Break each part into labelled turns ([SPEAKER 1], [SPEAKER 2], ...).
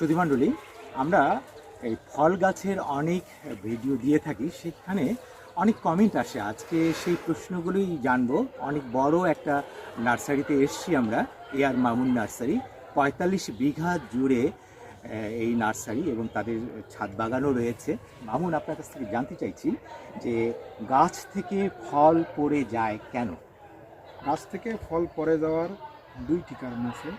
[SPEAKER 1] সুধীমণ্ডলী, আমরা এই ফল গাছের অনেক ভিডিও দিয়ে থাকি, সেখানে অনেক কমেন্ট আসে। আজকে সেই প্রশ্নগুলোই জানব। অনেক বড় একটা নার্সারিতে এসছি আমরা এ আর মামুন নার্সারি। পঁয়তাল্লিশ বিঘা জুড়ে এই নার্সারি এবং তাদের ছাদ বাগানও রয়েছে। মামুন, আপনার কাছ থেকে জানতে চাইছি যে গাছ থেকে ফল পড়ে যায় কেন?
[SPEAKER 2] গাছ থেকে ফল পড়ে যাওয়ার দুইটি কারণ আছে।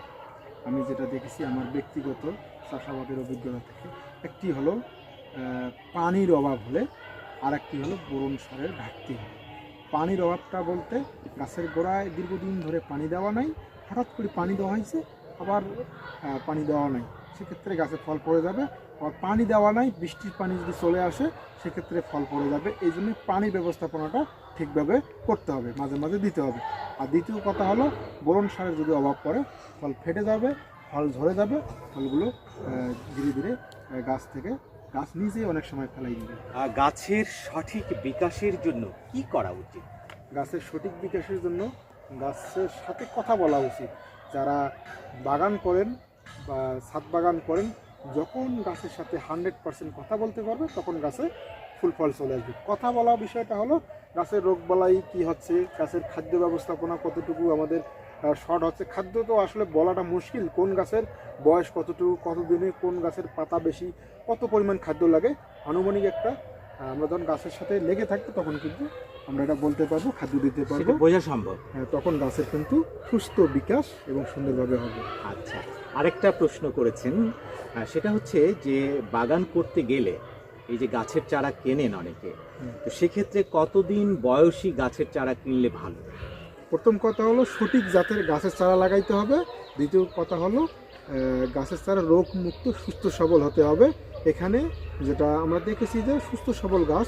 [SPEAKER 2] আমি যেটা দেখেছি, আমার ব্যক্তিগত চাষাবাদের অভিজ্ঞতা থেকে, একটি হলো পানির অভাব হলে আর একটি হলো বোরন সারের ঘাটতি হলে পানির অভাবটা বলতে গাছের গোড়ায় দীর্ঘদিন ধরে পানি দেওয়া নাই, হঠাৎ করে পানি দেওয়া হয়েছে, আবার পানি দেওয়া নাই। সেক্ষেত্রে গাছে ফল পড়ে যাবে পানি দেওয়া নাই বৃষ্টির পানি যদি চলে আসে সেক্ষেত্রে ফল পড়ে যাবে। এই জন্য পানি ব্যবস্থাপনাটা ঠিকভাবে করতে হবে মাঝে মাঝে দিতে হবে। আর দ্বিতীয় কথা হলো বোরন সারের যদি অভাব পড়ে ফল ফেটে যাবে ফল ঝরে যাবে ফলগুলো ধীরে ধীরে গাছ থেকে গাছ নিজেই অনেক সময় ফেলাই দিবে।
[SPEAKER 1] গাছের সঠিক বিকাশের জন্য কি করা উচিত?
[SPEAKER 2] গাছের সঠিক বিকাশের জন্য গাছের সাথে কথা বলা উচিত। যারা বাগান করেন বা ছাদ বাগান করেন যখন গাছের সাথে হান্ড্রেড পার্সেন্ট কথা বলতে পারবে, তখন গাছে ফুল ফল চলে আসবে। কথা বলা বিষয়টা হলো, গাছের রোগ বলাই কী হচ্ছে, গাছের খাদ্য ব্যবস্থাপনা কতটুকু আমাদের শর্ট হচ্ছে। খাদ্য তো আসলে বলাটা মুশকিল, কোন গাছের বয়স কতটুকু, কতদিনে কোন গাছের পাতা বেশি, কত পরিমাণ খাদ্য লাগে। আনুমানিক একটা আমরা যখন গাছের সাথে লেগে থাকব তখন কিন্তু আমরা এটা বলতে পারব খাদ্য দিতে পারব।
[SPEAKER 1] বোঝা সম্ভব।
[SPEAKER 2] হ্যাঁ, তখন গাছের কিন্তু সুস্থ বিকাশ এবং সুন্দরভাবে হবে।
[SPEAKER 1] আচ্ছা আরেকটা প্রশ্ন করেছেন। আহ, সেটা হচ্ছে যে বাগান করতে গেলে এই যে গাছের চারা কেনেন অনেকে তো সেক্ষেত্রে কতদিন বয়সী গাছের চারা কিনলে ভালো?
[SPEAKER 2] প্রথম কথা হলো সঠিক জাতের গাছের চারা লাগাইতে হবে। দ্বিতীয় কথা হলো গাছের চারা রোগ মুক্ত সুস্থ, সবল হতে হবে। এখানে যেটা আমরা দেখেছি যে সুস্থ, সবল গাছ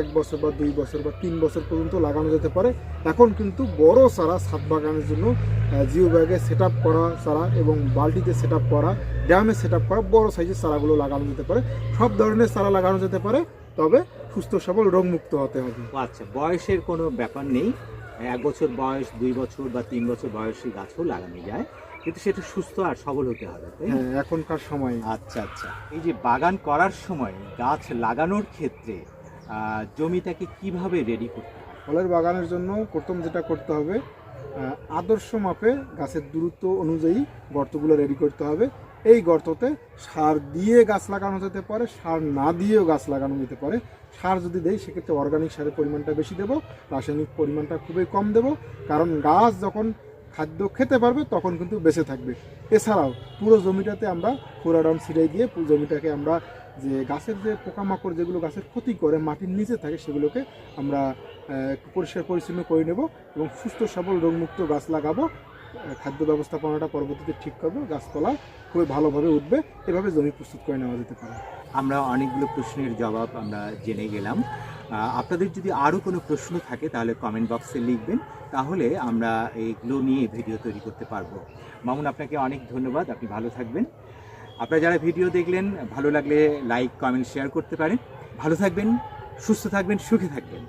[SPEAKER 2] এক বছর বা দুই বছর বা তিন বছর পর্যন্ত লাগানো যেতে পারে। এখন কিন্তু বড় চারা ছাদ বাগানের জন্য জিও ব্যাগে সেট আপ করা চারা এবং বালতিতে সেট আপ করা, ড্যামে সেট আপ করা বড় সাইজের চারাগুলো লাগানো যেতে পারে। সব ধরনের চারা লাগানো যেতে পারে, তবে সুস্থ, সবল, রোগমুক্ত হতে হবে।
[SPEAKER 1] আচ্ছা বয়সের কোনো ব্যাপার নেই। এক বছর বয়স, দুই বছর বা তিন বছর বয়সী গাছও লাগানো যায়। কিন্তু সেটা সুস্থ আর সবল হতে হবে
[SPEAKER 2] হ্যাঁ এখনকার সময়।
[SPEAKER 1] আচ্ছা আচ্ছা। এই যে বাগান করার সময় গাছ লাগানোর ক্ষেত্রে জমিটাকে কীভাবে রেডি করতে হয়
[SPEAKER 2] ফলের বাগানের জন্য প্রথম যেটা করতে হবে আদর্শ মাপে গাছের দূরত্ব অনুযায়ী গর্তগুলো রেডি করতে হবে। এই গর্ততে সার দিয়ে গাছ লাগানো যেতে পারে সার না দিয়েও গাছ লাগানো যেতে পারে। সার যদি দেয় সেক্ষেত্রে অর্গানিক সারের পরিমাণটা বেশি দেবো রাসায়নিক পরিমাণটা খুবই কম দেবো। কারণ গাছ যখন খাদ্য খেতে পারবে, তখন কিন্তু বেঁচে থাকবে। এছাড়াও পুরো জমিটাতে আমরা ফোরাডন ছিটাই দিয়ে পুরো জমিটাকে আমরা যে গাছের যে পোকামাকড় যেগুলো গাছের ক্ষতি করে, মাটির নিচে থাকে, সেগুলোকে আমরা পরিষ্কার পরিচ্ছন্ন করে নেব এবং সুস্থ, সবল, রোগমুক্ত গাছ লাগাবো। খাদ্য ব্যবস্থাপনাটা পরবর্তীতে ঠিক করব। গাছপালা খুবই ভালোভাবে উঠবে। এভাবে জমি প্রস্তুত করে নেওয়া যেতে পারে।
[SPEAKER 1] আমরা অনেকগুলো প্রশ্নের জবাব আমরা জেনে গেলাম। আপনাদের যদি আরও কোনো প্রশ্ন থাকে, তাহলে কমেন্ট বক্সে লিখবেন, তাহলে আমরা এইগুলো নিয়ে ভিডিও তৈরি করতে পারব। মামুন, আপনাকে অনেক ধন্যবাদ, আপনি ভালো থাকবেন। আপনারা যারা ভিডিও দেখলেন, ভালো লাগলে লাইক কমেন্ট শেয়ার করতে পারেন। ভালো থাকবেন, সুস্থ থাকবেন, সুখে থাকবেন।